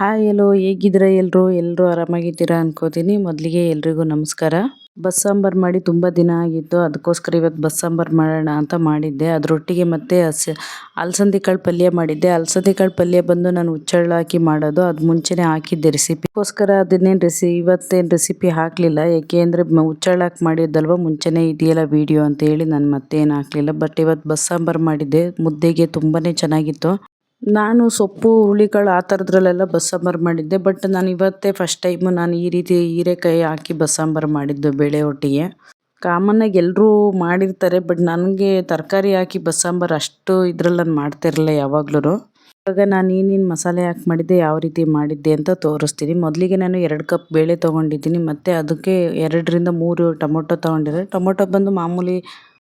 Hi ಎಲ್ಲೋ, ಹೇಗಿದ್ದೀರಾ ಎಲ್ಲರೂ ಎಲ್ಲರೂ ಆರಾಮಾಗಿದ್ದೀರಾ ಅನ್ಕೋತೀನಿ. ಮೊದಲಿಗೆ ಎಲ್ರಿಗೂ ನಮಸ್ಕಾರ. ಬಸ್ ಸಾಂಬಾರು ಮಾಡಿ ತುಂಬ ದಿನ ಆಗಿತ್ತು. ಅದಕ್ಕೋಸ್ಕರ ಇವತ್ತು ಬಸ್ ಸಾಂಬಾರು ಮಾಡೋಣ ಅಂತ ಮಾಡಿದ್ದೆ. ಅದರೊಟ್ಟಿಗೆ ಮತ್ತೆ ಹಸಿ ಅಲಸಂದಿ ಕಾಳು ಪಲ್ಯ ಮಾಡಿದ್ದೆ. ಅಲಸಂದಿ ಕಾಳು ಪಲ್ಯ ಬಂದು ನಾನು ಹುಚ್ಚಳ್ಳು ಹಾಕಿ ಮಾಡೋದು. ಅದು ಮುಂಚೆನೇ ಹಾಕಿದ್ದೆ ರೆಸಿಪಿಗೋಸ್ಕರ ಅದನ್ನೇನು ರೆಸಿ ಇವತ್ತೇನು ರೆಸಿಪಿ ಹಾಕಲಿಲ್ಲ. ಏಕೆ ಅಂದರೆ ಹುಚ್ಚಳ್ಳು ಹಾಕಿ ಮಾಡಿದ್ದಲ್ವ? ಮುಂಚೆನೇ ಇದೆಯಲ್ಲ ವೀಡಿಯೋ ಅಂತ ಹೇಳಿ ನಾನು ಮತ್ತೇನು ಹಾಕಲಿಲ್ಲ. ಬಟ್ ಇವತ್ತು ಬಸ್ ಸಾಂಬಾರು ಮಾಡಿದ್ದೆ. ಮುದ್ದೆಗೆ ತುಂಬಾ ಚೆನ್ನಾಗಿತ್ತು. ನಾನು ಸೊಪ್ಪು, ಹುಳಿಗಳು ಆ ಥರದ್ರಲ್ಲೆಲ್ಲ ಬಸ್ಸಾಂಬಾರು ಮಾಡಿದ್ದೆ. ಬಟ್ ನಾನು ಇವತ್ತೇ ಫಸ್ಟ್ ಟೈಮು ನಾನು ಈ ರೀತಿ ಹೀರೆಕಾಯಿ ಹಾಕಿ ಬಸ್ಸಾಂಬಾರು ಮಾಡಿದ್ದು ಬೇಳೆ ಒಟ್ಟಿಗೆ. ಕಾಮನ್ನಾಗಿ ಎಲ್ಲರೂ ಮಾಡಿರ್ತಾರೆ, ಬಟ್ ನನಗೆ ತರಕಾರಿ ಹಾಕಿ ಬಸ್ಸಾಂಬಾರು ಅಷ್ಟು ಇದ್ರಲ್ಲಿ ನಾನು ಮಾಡ್ತಿರಲಿಲ್ಲ ಯಾವಾಗ್ಲೂ ಇವಾಗ ನಾನು ಏನೇನು ಮಸಾಲೆ ಹಾಕಿ ಮಾಡಿದ್ದೆ, ಯಾವ ರೀತಿ ಮಾಡಿದ್ದೆ ಅಂತ ತೋರಿಸ್ತೀನಿ. ಮೊದಲಿಗೆ ನಾನು ಎರಡು ಕಪ್ ಬೇಳೆ ತೊಗೊಂಡಿದ್ದೀನಿ, ಮತ್ತು ಅದಕ್ಕೆ ಎರಡರಿಂದ ಮೂರು ಟೊಮೊಟೊ ತೊಗೊಂಡಿದ್ದೆ. ಟೊಮೊಟೊ ಬಂದು ಮಾಮೂಲಿ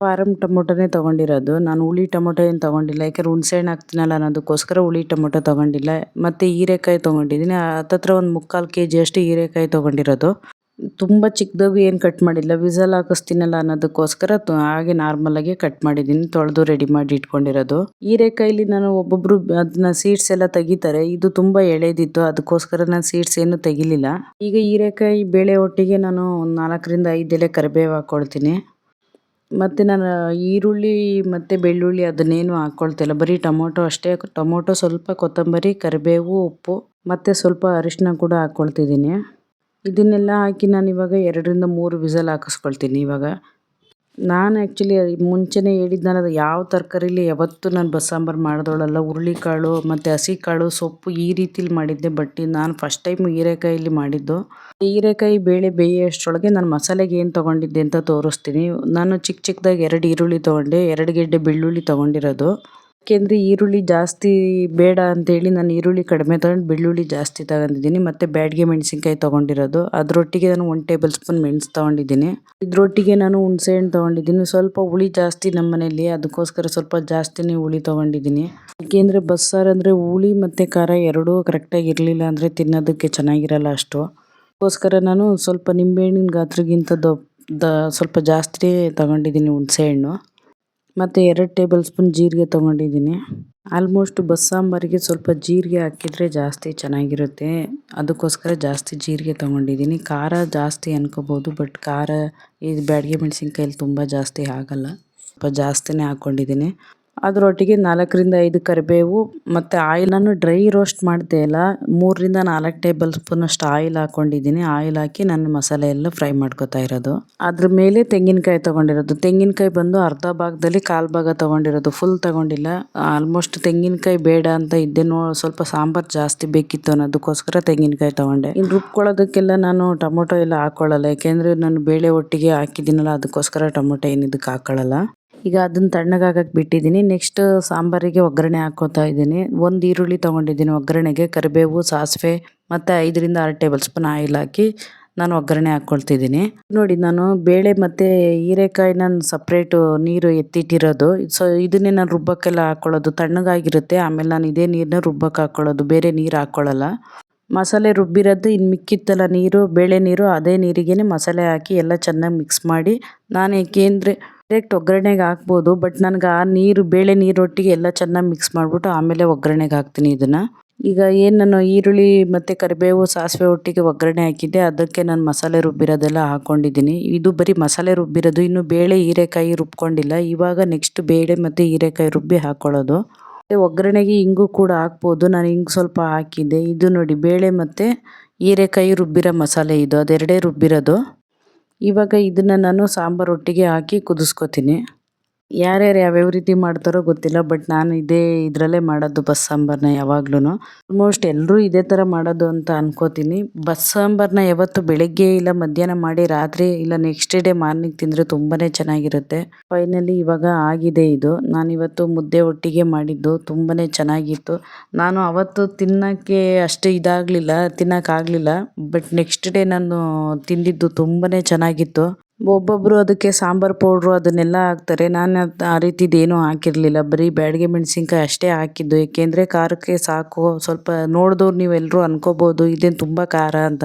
ಫಾರಮ್ ಟೊಮೊಟೊನೇ ತೊಗೊಂಡಿರೋದು. ನಾನು ಹುಳಿ ಟೊಮೊಟೊ ಏನು ತೊಗೊಂಡಿಲ್ಲ. ಯಾಕೆ ಹುಣ್ಸೆಹಣ್ಣು ಹಾಕ್ತೀನಲ್ಲ ಅನ್ನೋದಕ್ಕೋಸ್ಕರ ಹುಳಿ ಟೊಮೊಟೊ ತೊಗೊಂಡಿಲ್ಲ. ಮತ್ತು ಹೀರೆಕಾಯಿ ತೊಗೊಂಡಿದ್ದೀನಿ. ಹತ್ತತ್ರ ಒಂದು ಮುಕ್ಕಾಲು ಕೆ ಜಿಯಷ್ಟು ಹೀರೆಕಾಯಿ ತೊಗೊಂಡಿರೋದು. ತುಂಬ ಚಿಕ್ಕದಾಗಿ ಏನು ಕಟ್ ಮಾಡಿಲ್ಲ. ವಿಸಲ್ ಹಾಕಿಸ್ತೀನಲ್ಲ ಅನ್ನೋದಕ್ಕೋಸ್ಕರ ಹಾಗೆ ನಾರ್ಮಲಾಗಿ ಕಟ್ ಮಾಡಿದ್ದೀನಿ. ತೊಳೆದು ರೆಡಿ ಮಾಡಿ ಇಟ್ಕೊಂಡಿರೋದು. ಹೀರೆಕಾಯಿಲಿ ನಾನು ಒಬ್ಬೊಬ್ಬರು ಅದನ್ನ ಸೀಡ್ಸ್ ಎಲ್ಲ ತೆಗಿತಾರೆ. ಇದು ತುಂಬ ಎಳೆದಿತ್ತು. ಅದಕ್ಕೋಸ್ಕರ ನಾನು ಸೀಡ್ಸ್ ಏನು ತೆಗಿಲಿಲ್ಲ. ಈಗ ಹೀರೆಕಾಯಿ ಬೇಳೆ ಒಟ್ಟಿಗೆ ನಾನು ಒಂದು ನಾಲ್ಕರಿಂದ ಐದು ಎಲೆ ಕರಿಬೇವು ಹಾಕ್ಕೊಳ್ತೀನಿ ಮತ್ತು ನಾನು ಈರುಳ್ಳಿ ಮತ್ತು ಬೆಳ್ಳುಳ್ಳಿ ಅದನ್ನೇನು ಹಾಕ್ಕೊಳ್ತಿಲ್ಲ ಬರೀ ಟೊಮೊಟೊ ಅಷ್ಟೇ ಟೊಮೊಟೊ ಸ್ವಲ್ಪ ಕೊತ್ತಂಬರಿ, ಕರಿಬೇವು, ಉಪ್ಪು ಮತ್ತು ಸ್ವಲ್ಪ ಅರಿಶಿನ ಕೂಡ ಹಾಕ್ಕೊಳ್ತಿದ್ದೀನಿ ಇದನ್ನೆಲ್ಲ ಹಾಕಿ ನಾನು ಇವಾಗ ಎರಡರಿಂದ ಮೂರು ವಿಸಲ್ ಹಾಕಿಸ್ಕೊಳ್ತೀನಿ ಇವಾಗ. ನಾನು ಆ್ಯಕ್ಚುಲಿ ಮುಂಚೆನೇ ಹೇಳಿದ್ನಲ್ಲ ಯಾವ ತರಕಾರಿಲಿ ಯಾವತ್ತೂ ನಾನು ಬಸ್ಸಾಂಬಾರು ಮಾಡಿದವಳಲ್ಲ ಹುರುಳಿಕಾಳು ಮತ್ತು ಹಸಿಕಾಳು ಸೊಪ್ಪು ಈ ರೀತಿಲಿ ಮಾಡಿದ್ದೆ. ಬಟ್ ನಾನು ಫಸ್ಟ್ ಟೈಮ್ ಹೀರೆಕಾಯಿಲಿ ಮಾಡಿದ್ದು. ಹೀರೆಕಾಯಿ ಬೇಳೆ ಬೇಯೋಷ್ಟರೊಳಗೆ ನಾನು ಮಸಾಲೆಗೆ ಏನು ತೊಗೊಂಡಿದ್ದೆ ಅಂತ ತೋರಿಸ್ತೀನಿ. ನಾನು ಚಿಕ್ಕ ಚಿಕ್ಕದಾಗಿ ಎರಡು ಈರುಳ್ಳಿ ತೊಗೊಂಡೆ. ಎರಡು ಗೆಡ್ಡೆ ಬೆಳ್ಳುಳ್ಳಿ ತೊಗೊಂಡಿರೋದು. ಯಾಕೆಂದರೆ ಈರುಳ್ಳಿ ಜಾಸ್ತಿ ಬೇಡ ಅಂತೇಳಿ ನಾನು ಈರುಳ್ಳಿ ಕಡಿಮೆ ತಗೊಂಡು ಬೆಳ್ಳುಳ್ಳಿ ಜಾಸ್ತಿ ತಗೊಂಡಿದ್ದೀನಿ. ಮತ್ತು ಬ್ಯಾಡ್ಗೆ ಮೆಣಸಿನ್ಕಾಯಿ ತೊಗೊಂಡಿರೋದು. ಅದರೊಟ್ಟಿಗೆ ನಾನು ಒಂದು ಟೇಬಲ್ ಸ್ಪೂನ್ ಮೆಣಸು ತೊಗೊಂಡಿದ್ದೀನಿ. ಇದರೊಟ್ಟಿಗೆ ನಾನು ಹುಣಸೆಹಣ್ಣು ತೊಗೊಂಡಿದ್ದೀನಿ. ಸ್ವಲ್ಪ ಹುಳಿ ಜಾಸ್ತಿ ನಮ್ಮ ಮನೇಲಿ ಅದಕ್ಕೋಸ್ಕರ ಸ್ವಲ್ಪ ಜಾಸ್ತಿನೇ ಹುಳಿ ತೊಗೊಂಡಿದ್ದೀನಿ. ಯಾಕೆಂದರೆ ಬಸ್ಸಾರು ಅಂದರೆ ಹುಳಿ ಮತ್ತು ಖಾರ ಎರಡೂ ಕರೆಕ್ಟಾಗಿ ಇರಲಿಲ್ಲ ಅಂದರೆ ತಿನ್ನೋದಕ್ಕೆ ಚೆನ್ನಾಗಿರಲ್ಲ ಅಷ್ಟು. ಅದಕ್ಕೋಸ್ಕರ ನಾನು ಸ್ವಲ್ಪ ನಿಂಬೆಹಣ್ಣಿನ ಗಾತ್ರಕ್ಕಿಂತ ದ ಸ್ವಲ್ಪ ಜಾಸ್ತಿ ತಗೊಂಡಿದ್ದೀನಿ ಹುಣಸೆಹಣ್ಣು ಮತ್ತು ಎರಡು ಟೇಬಲ್ ಸ್ಪೂನ್ ಜೀರಿಗೆ ತೊಗೊಂಡಿದ್ದೀನಿ. ಆಲ್ಮೋಸ್ಟ್ ಬಸ್ಸಾಂಬಾರಿಗೆ ಸ್ವಲ್ಪ ಜೀರಿಗೆ ಹಾಕಿದರೆ ಜಾಸ್ತಿ ಚೆನ್ನಾಗಿರುತ್ತೆ. ಅದಕ್ಕೋಸ್ಕರ ಜಾಸ್ತಿ ಜೀರಿಗೆ ತೊಗೊಂಡಿದ್ದೀನಿ. ಖಾರ ಜಾಸ್ತಿ ಅನ್ಕೋಬೋದು, ಬಟ್ ಖಾರ ಇದು ಬ್ಯಾಡಗೆ ಮೆಣಸಿನ್ಕಾಯಲ್ಲಿ ತುಂಬ ಜಾಸ್ತಿ ಆಗಲ್ಲ ಸ್ವಲ್ಪ ಜಾಸ್ತಿನೇ ಹಾಕ್ಕೊಂಡಿದ್ದೀನಿ ಅದರೊಟ್ಟಿಗೆ ನಾಲ್ಕರಿಂದ ಐದು ಕರಿಬೇವು ಮತ್ತು ಆಯಿಲನ್ನು ನಾನು ಡ್ರೈ ರೋಸ್ಟ್ ಮಾಡಿದೆ ಅಲ್ಲ ಮೂರರಿಂದ ನಾಲ್ಕು ಟೇಬಲ್ ಸ್ಪೂನಷ್ಟು ಆಯಿಲ್ ಹಾಕ್ಕೊಂಡಿದ್ದೀನಿ ಆಯಿಲ್ ಹಾಕಿ ನಾನು ಮಸಾಲೆ ಎಲ್ಲ ಫ್ರೈ ಮಾಡ್ಕೋತಾ ಇರೋದು. ಅದ್ರ ಮೇಲೆ ತೆಂಗಿನಕಾಯಿ ತೊಗೊಂಡಿರೋದು. ತೆಂಗಿನಕಾಯಿ ಬಂದು ಅರ್ಧ ಭಾಗದಲ್ಲಿ ಕಾಲು ಭಾಗ ತೊಗೊಂಡಿರೋದು. ಫುಲ್ ತೊಗೊಂಡಿಲ್ಲ. ಆಲ್ಮೋಸ್ಟ್ ತೆಂಗಿನಕಾಯಿ ಬೇಡ ಅಂತ ಇದ್ದೆ. ನೋ, ಸ್ವಲ್ಪ ಸಾಂಬಾರು ಜಾಸ್ತಿ ಬೇಕಿತ್ತು ಅನ್ನೋದಕ್ಕೋಸ್ಕರ ತೆಂಗಿನಕಾಯಿ ತೊಗೊಂಡೆ. ಇನ್ನು ರುಬ್ಕೊಳ್ಳೋದಕ್ಕೆಲ್ಲ ನಾನು ಟೊಮೊಟೊ ಎಲ್ಲ ಹಾಕ್ಕೊಳ್ಳಲ್ಲ ಯಾಕೆಂದರೆ ನಾನು ಬೇಳೆ ಒಟ್ಟಿಗೆ ಹಾಕಿದ್ದೀನಲ್ಲ, ಅದಕ್ಕೋಸ್ಕರ ಟೊಮೊಟೊ ಏನಿದಕ್ಕೆ ಹಾಕ್ಕೊಳ್ಳಲ್ಲ ಈಗ ಅದನ್ನು ತಣ್ಣಗಾಗಕ್ಕೆ ಬಿಟ್ಟಿದ್ದೀನಿ. ನೆಕ್ಸ್ಟ್ ಸಾಂಬಾರಿಗೆ ಒಗ್ಗರಣೆ ಹಾಕೋತಾ ಇದ್ದೀನಿ. ಒಂದು ಈರುಳ್ಳಿ ತೊಗೊಂಡಿದ್ದೀನಿ ಒಗ್ಗರಣೆಗೆ, ಕರಿಬೇವು, ಸಾಸಿವೆ ಮತ್ತು ಐದರಿಂದ ಆರು ಟೇಬಲ್ ಸ್ಪೂನ್ ಆಯಿಲ್ ಹಾಕಿ ನಾನು ಒಗ್ಗರಣೆ ಹಾಕ್ಕೊಳ್ತಿದ್ದೀನಿ ನೋಡಿ, ನಾನು ಬೇಳೆ ಮತ್ತು ಹೀರೆಕಾಯಿ ನಾನು ಸಪ್ರೇಟು ನೀರು ಎತ್ತಿಟ್ಟಿರೋದು. ಸೊ ಇದನ್ನೇ ನಾನು ರುಬ್ಬಕ್ಕೆಲ್ಲ ಹಾಕ್ಕೊಳ್ಳೋದು ತಣ್ಣಗಾಗಿರುತ್ತೆ. ಆಮೇಲೆ ನಾನು ಇದೇ ನೀರನ್ನ ರುಬ್ಬಕ್ಕೆ ಹಾಕ್ಕೊಳ್ಳೋದು ಬೇರೆ ನೀರು ಹಾಕ್ಕೊಳ್ಳಲ್ಲ ಮಸಾಲೆ ರುಬ್ಬಿರೋದು ಇನ್ನು ಮಿಕ್ಕಿತ್ತಲ್ಲ ನೀರು, ಬೇಳೆ ನೀರು, ಅದೇ ನೀರಿಗೇ ಮಸಾಲೆ ಹಾಕಿ ಎಲ್ಲ ಚೆನ್ನಾಗಿ ಮಿಕ್ಸ್ ಮಾಡಿ ನಾನು ಏಕೆಂದರೆ ಡೈರೆಕ್ಟ್ ಒಗ್ಗರಣೆಗೆ ಹಾಕ್ಬೋದು ಬಟ್ ನನಗೆ ಆ ನೀರು, ಬೇಳೆ ನೀರೊಟ್ಟಿಗೆ ಎಲ್ಲ ಚೆನ್ನಾಗಿ ಮಿಕ್ಸ್ ಮಾಡಿಬಿಟ್ಟು ಆಮೇಲೆ ಒಗ್ಗರಣೆಗೆ ಹಾಕ್ತೀನಿ ಇದನ್ನು. ಈಗ ಏನು ನಾನು ಈರುಳ್ಳಿ ಮತ್ತು ಕರಿಬೇವು, ಸಾಸಿವೆ ಒಟ್ಟಿಗೆ ಒಗ್ಗರಣೆ ಹಾಕಿದ್ದೆ, ಅದಕ್ಕೆ ನಾನು ಮಸಾಲೆ ರುಬ್ಬಿರೋದೆಲ್ಲ ಹಾಕ್ಕೊಂಡಿದ್ದೀನಿ ಇದು ಬರೀ ಮಸಾಲೆ ರುಬ್ಬಿರೋದು, ಇನ್ನು ಬೇಳೆ, ಹೀರೆಕಾಯಿ ರುಬ್ಕೊಂಡಿಲ್ಲ. ಇವಾಗ ನೆಕ್ಸ್ಟ್ ಬೇಳೆ ಮತ್ತು ಹೀರೆಕಾಯಿ ರುಬ್ಬಿ ಹಾಕ್ಕೊಳ್ಳೋದು ಮತ್ತು ಒಗ್ಗರಣೆಗೆ ಹಿಂಗು ಕೂಡ ಹಾಕ್ಬೋದು, ನಾನು ಹಿಂಗೆ ಸ್ವಲ್ಪ ಹಾಕಿದ್ದೆ. ಇದು ನೋಡಿ, ಬೇಳೆ ಮತ್ತು ಹೀರೆಕಾಯಿ ರುಬ್ಬಿರೋ ಮಸಾಲೆ ಇದು, ಅದೆರಡೇ ರುಬ್ಬಿರೋದು. ಇವಾಗ ಇದನ್ನು ನಾನು ಸಾಂಬಾರು ಒಟ್ಟಿಗೆ ಹಾಕಿ ಕುದಿಸ್ಕೊತೀನಿ. ಯಾರ್ಯಾರು ಯಾವ್ಯಾವ ರೀತಿ ಮಾಡ್ತಾರೋ ಗೊತ್ತಿಲ್ಲ, ಬಟ್ ನಾನು ಇದೇ ಇದರಲ್ಲೇ ಮಾಡೋದು ಬಸ್ ಸಾಂಬಾರನ್ನ ಯಾವಾಗ್ಲೂ ಆಲ್ಮೋಸ್ಟ್ ಎಲ್ಲರೂ ಇದೇ ಥರ ಮಾಡೋದು ಅಂತ ಅನ್ಕೋತೀನಿ. ಬಸ್ ಸಾಂಬಾರನ್ನ ಯಾವತ್ತು ಬೆಳಗ್ಗೆ ಇಲ್ಲ, ಮಧ್ಯಾಹ್ನ ಮಾಡಿ ರಾತ್ರಿ ಇಲ್ಲ ನೆಕ್ಸ್ಟ್ ಡೇ ಮಾರ್ನಿಂಗ್ ತಿಂದರೆ ತುಂಬಾ ಚೆನ್ನಾಗಿರುತ್ತೆ. ಫೈನಲಿ ಇವಾಗ ಆಗಿದೆ ಇದು. ನಾನಿವತ್ತು ಮುದ್ದೆ ಒಟ್ಟಿಗೆ ಮಾಡಿದ್ದು ತುಂಬಾ ಚೆನ್ನಾಗಿತ್ತು. ನಾನು ಅವತ್ತು ತಿನ್ನೋಕ್ಕೆ ಅಷ್ಟು ಇದಾಗಲಿಲ್ಲ, ತಿನ್ನೋಕ್ಕಾಗಲಿಲ್ಲ, ಬಟ್ ನೆಕ್ಸ್ಟ್ ಡೇ ನಾನು ತಿಂದಿದ್ದು ತುಂಬಾ ಚೆನ್ನಾಗಿತ್ತು. ಒಬ್ಬೊಬ್ಬರು ಅದಕ್ಕೆ ಸಾಂಬಾರು ಪೌಡ್ರು ಅದನ್ನೆಲ್ಲ ಹಾಕ್ತಾರೆ. ನಾನು ಅದು ಆ ರೀತಿದೇನೂ ಹಾಕಿರಲಿಲ್ಲ. ಬರೀ ಬ್ಯಾಡಗೆ ಮೆಣಸಿನ್ಕಾಯಿ ಅಷ್ಟೇ ಹಾಕಿದ್ದು. ಏಕೆಂದರೆ ಖಾರಕ್ಕೆ ಸಾಕು. ಸ್ವಲ್ಪ ನೋಡಿದವ್ರು ನೀವೆಲ್ಲರೂ ಅನ್ಕೋಬೋದು. ಇದೇನು ತುಂಬ ಖಾರ ಅಂತ.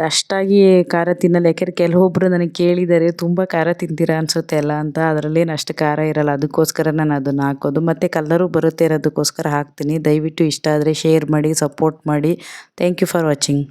ಅಷ್ಟಾಗಿ ಖಾರ ತಿನ್ನಲ್ಲ. ಯಾಕೆಂದರೆ ಕೆಲವೊಬ್ಬರು ನನಗೆ ಕೇಳಿದ್ದಾರೆ ತುಂಬ ಖಾರ ತಿಂತೀರಾ? ಅನಿಸುತ್ತೆ ಅಲ್ಲ ಅಂತ. ಅದರಲ್ಲೇನು ಅಷ್ಟು ಖಾರ ಇರಲ್ಲ. ಅದಕ್ಕೋಸ್ಕರ ನಾನು ಅದನ್ನು ಹಾಕೋದು. ಮತ್ತು ಕಲ್ಲರು ಬರುತ್ತೆ ಇರೋದಕ್ಕೋಸ್ಕರ ಹಾಕ್ತೀನಿ. ದಯವಿಟ್ಟು ಇಷ್ಟ ಆದರೆ ಶೇರ್ ಮಾಡಿ, ಸಪೋರ್ಟ್ ಮಾಡಿ. Thank you for watching.